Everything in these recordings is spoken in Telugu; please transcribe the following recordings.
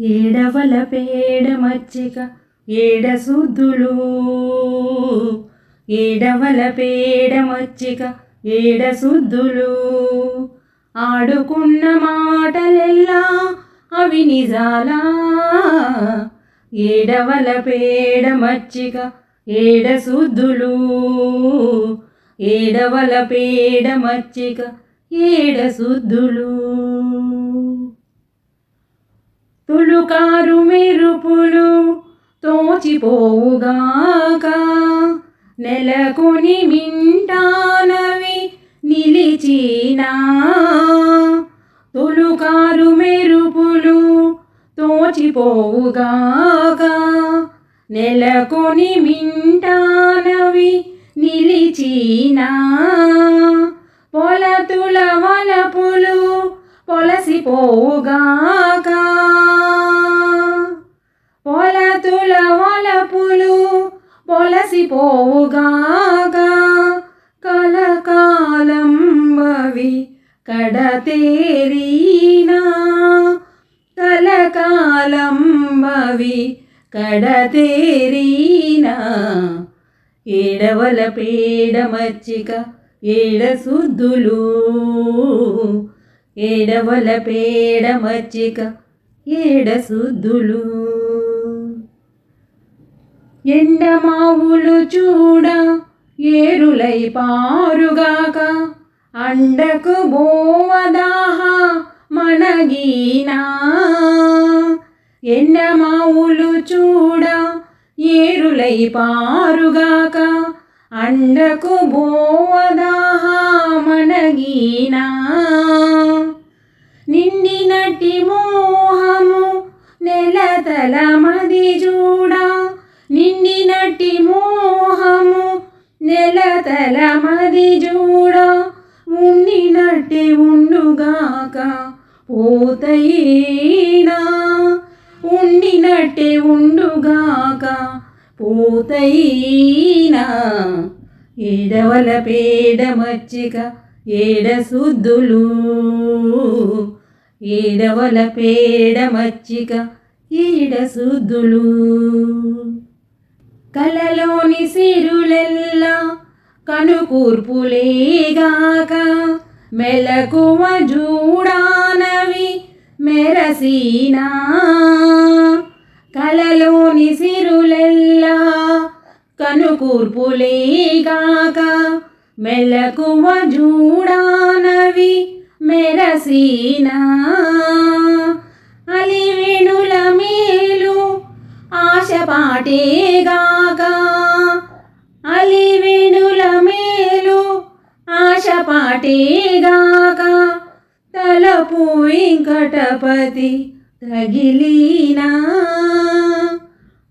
ఏడవల పేడ మచ్చిక ఏడ సుద్దులు ఏడవల పేడ మచ్చిక ఏడ సుద్దులు ఆడుకున్న మాటలెల్లా అవి నిజాలా? ఏడవల పేడ మచ్చిక ఏడ సుద్దులు ఏడవల పేడ మచ్చిక ఏడ సుద్దులు కారు మెరుపులు తోచిపోవుగాక. నెలకొని మింటానవి నిలిచినా. తులుకారు మెరుపులు తోచిపోవుగాక. నెలకొని మింటానవి నిలిచినా. పొలతుల వలపులు పొలసిపోవుగాక. పొలసిపోవుగాక కలకాలం అవి కడతేరీనా? కలకాలం అవి కడతేరీనా? ఏడవల పేడ మచ్చిక ఏడ శుద్ధులు ఏడవల పేడ మచ్చిక ఏడ శుద్ధులు ఎండమావులు చూడ ఏరులై పారుగాక అండకు బోవదాహ మనగీనా. ఎండమావులు చూడ ఏరులై పారుగాక అండకు బోవదాహ మనగీనా. నిండినటి మోహము నెలతల మది చూడా నటి మోహము నెలతల మది చూడ ఉండినట్టి ఉండుగాక పోతైనా ఉండినట్టి ఉండుగాక పోతైనా ఏడవల పేడ మచ్చిక ఏడ శుద్ధులు? ఏడవల పేడ మచ్చిక ఈడ శుద్ధులు? కలలోని సిరులెల్లా కనుకూర్పులేగాక మెలకువ జూడానవి మెరసీనా. కలలోని సిరులెల్లా కనుకూర్పులేగాక మెలకువ జూడానవి మెరసీనా. తలపు వెంకటపతి తగిలినా.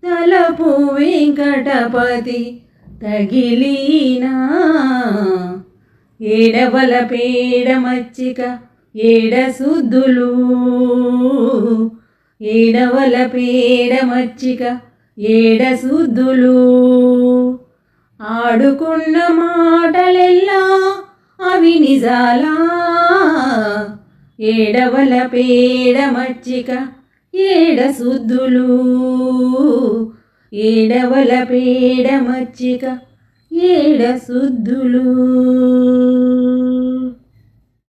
తలపు వెంకటపతి తగిలినా. ఏడవల పేడ మచ్చిక ఏడ సుద్దులు ఏడవల పేడ మచ్చిక ఏడ సుద్దులు ఆడుకున్న మాటలెల్లా అవి నిజాలా. ఏడవల పేడ మచ్చిక ఏడ శుద్ధులు? ఏడవల పేడ మచ్చిక ఏడ శుద్ధులు?